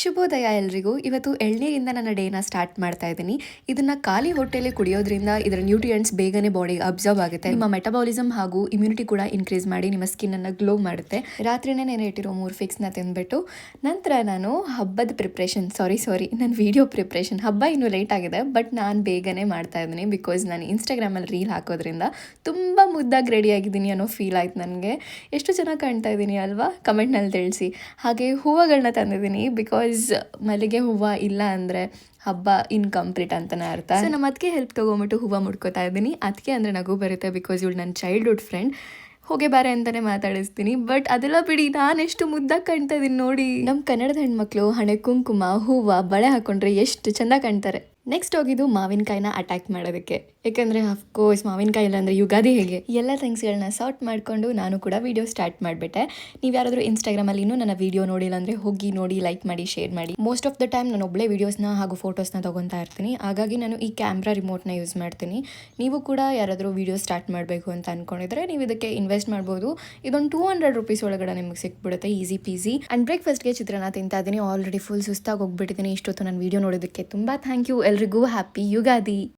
ಶುಭೋದಯ ಎಲ್ರಿಗೂ. ಇವತ್ತು ಎಳ್ನೀರಿಂದ ನನ್ನ ಡೇನ ಸ್ಟಾರ್ಟ್ ಮಾಡ್ತಾ ಇದ್ದೀನಿ. ಇದನ್ನ ಖಾಲಿ ಹೊಟ್ಟೆಲಿ ಕುಡಿಯೋದ್ರಿಂದ ಇದರ ನ್ಯೂಟ್ರಿಯೆಂಟ್ಸ್ ಬೇಗನೆ ಬಾಡಿಗೆ ಅಬ್ಸರ್ವ್ ಆಗುತ್ತೆ. ನಿಮ್ಮ ಮೆಟಬಾಲಿಸಮ್ ಹಾಗೂ ಇಮ್ಯುನಿಟಿ ಕೂಡ ಇನ್ಕ್ರೀಸ್ ಮಾಡಿ ನಿಮ್ಮ ಸ್ಕಿನ್ ಅನ್ನು ಗ್ಲೋ ಮಾಡುತ್ತೆ. ರಾತ್ರಿನೇ ನೆನೆ ಇಟ್ಟಿರೋ ಮೂರು ಫಿಕ್ಸ್ನ ತಿಂದ್ಬಿಟ್ಟು ನಂತರ ನಾನು ಹಬ್ಬದ ಪ್ರಿಪ್ರೇಷನ್, ಸಾರಿ ಸಾರಿ ನನ್ನ ವಿಡಿಯೋ ಪ್ರಿಪ್ರೇಷನ್. ಹಬ್ಬ ಇನ್ನೂ ಲೇಟ್ ಆಗಿದೆ, ಬಟ್ ನಾನು ಬೇಗನೆ ಮಾಡ್ತಾ ಇದ್ದೀನಿ ಬಿಕಾಸ್ ನಾನು ಇನ್ಸ್ಟಾಗ್ರಾಮಲ್ಲಿ ರೀಲ್ ಹಾಕೋದ್ರಿಂದ ತುಂಬ ಮುದ್ದಾಗಿ ರೆಡಿ ಆಗಿದ್ದೀನಿ ಅನ್ನೋ ಫೀಲ್ ಆಯ್ತು ನನಗೆ. ಎಷ್ಟು ಚೆನ್ನಾಗಿ ಕಾಣ್ತಾ ಇದ್ದೀನಿ ಅಲ್ವಾ? ಕಮೆಂಟ್ನಲ್ಲಿ ತಿಳಿಸಿ. ಹಾಗೆ ಹೂವುಗಳನ್ನ ತಂದಿದ್ದೀನಿ ಬಿಕಾಸ್ ಮಲ್ಲಿಗೆ ಹೂವು ಇಲ್ಲ ಅಂದರೆ ಹಬ್ಬ ಇನ್ಕಂಪ್ಲೀಟ್ ಅಂತಲೇ ಅರ್ಥ. ಸೊ ನಮ್ಮ ಅದಕ್ಕೆ ಹೆಲ್ಪ್ ತೊಗೊಂಬಿಟ್ಟು ಹೂವು ಮುಡ್ಕೋತಾ ಇದ್ದೀನಿ. ಅದಕ್ಕೆ ಅಂದರೆ ನಗು ಬರುತ್ತೆ ಬಿಕಾಸ್ ಇವಳು ನನ್ನ ಚೈಲ್ಡ್ಹುಡ್ ಫ್ರೆಂಡ್ ಹೋಗೆ ಬಾರೆ ಅಂತಲೇ ಮಾತಾಡಿಸ್ತೀನಿ. ಬಟ್ ಅದೆಲ್ಲ ಬಿಡಿ, ನಾನು ಎಷ್ಟು ಮುದ್ದಾಗಿ ಕಾಣ್ತಾ ಇದ್ದೀನಿ ನೋಡಿ. ನಮ್ಮ ಕನ್ನಡದ ಹೆಣ್ಮಕ್ಳು ಹಣೆ, ಕುಂಕುಮ, ಹೂವು, ಬಳೆ ಹಾಕೊಂಡ್ರೆ ಎಷ್ಟು ಚೆಂದ ಕಾಣ್ತಾರೆ. ನೆಕ್ಸ್ಟ್ ಹೋಗಿದ್ದು ಮಾವಿನಕಾಯಿನ ಅಟ್ಯಾಕ್ ಮಾಡೋದಕ್ಕೆ. ಯಾಕಂದರೆ ಅಫ್ಕೋರ್ಸ್ ಮಾವಿನಕಾಯಿ ಇಲ್ಲ ಅಂದರೆ ಯುಗಾದಿ ಹೇಗೆ? ಎಲ್ಲ ಥಿಂಗ್ಸ್ಗಳನ್ನ ಸಾರ್ಟ್ ಮಾಡಿಕೊಂಡು ನಾನು ಕೂಡ ವಿಡಿಯೋ ಸ್ಟಾರ್ಟ್ ಮಾಡಿಬಿಟ್ಟೆ. ನೀವು ಯಾರಾದರೂ ಇನ್ಸ್ಟಾಗ್ರಾಮಲ್ಲಿ ಇನ್ನೂ ನನ್ನ ವಿಡಿಯೋ ನೋಡಿಲ್ಲ ಅಂದರೆ ಹೋಗಿ ನೋಡಿ ಲೈಕ್ ಮಾಡಿ ಶೇರ್ ಮಾಡಿ. ಮೋಸ್ಟ್ ಆಫ್ ದ ಟೈಮ್ ನಾನು ಒಬ್ಬಳೇ ವೀಡಿಯೋಸ್ನ ಹಾಗೂ ಫೋಟೋಸ್ನ ತೊಗೊತಾ ಇರ್ತೀನಿ. ಹಾಗಾಗಿ ನಾನು ಈ ಕ್ಯಾಮ್ರಾ ರಿಮೋಟ್ನ ಯೂಸ್ ಮಾಡ್ತೀನಿ. ನೀವು ಕೂಡ ಯಾರಾದರೂ ವಿಡಿಯೋ ಸ್ಟಾರ್ಟ್ ಮಾಡಬೇಕು ಅಂತ ಅಂದ್ಕೊಂಡಿದ್ರೆ ನೀವು ಇದಕ್ಕೆ ಇನ್ವೆಸ್ಟ್ ಮಾಡ್ಬೋದು. ಇದೊಂದು ಟೂ ಹಂಡ್ರೆಡ್ ರುಪೀಸ್ ಒಳಗಡೆ ನಿಮಗೆ ಸಿಕ್ಬಿಡುತ್ತೆ ಈಸಿ ಪೀಸಿ ಆ್ಯಂಡ್ ಬ್ರೇಕ್ಫಾಸ್ಟ್ಗೆ ಚಿತ್ರಾನ್ನ ತಿಂತಾ ಇದ್ದೀನಿ ಆಲ್ರೆಡಿ ಫುಲ್ ಸುಸ್ತಾಗಿ ಹೋಗ್ಬಿಟ್ಟಿದ್ದೀನಿ ಇಷ್ಟೊತ್ತು ನಾನು ವಿಡಿಯೋ ನೋಡೋದಕ್ಕೆ ತುಂಬ ಥ್ಯಾಂಕ್ ಯು ಎಲ್ರಿಗೂ ಹ್ಯಾಪಿ ಯುಗಾದಿ.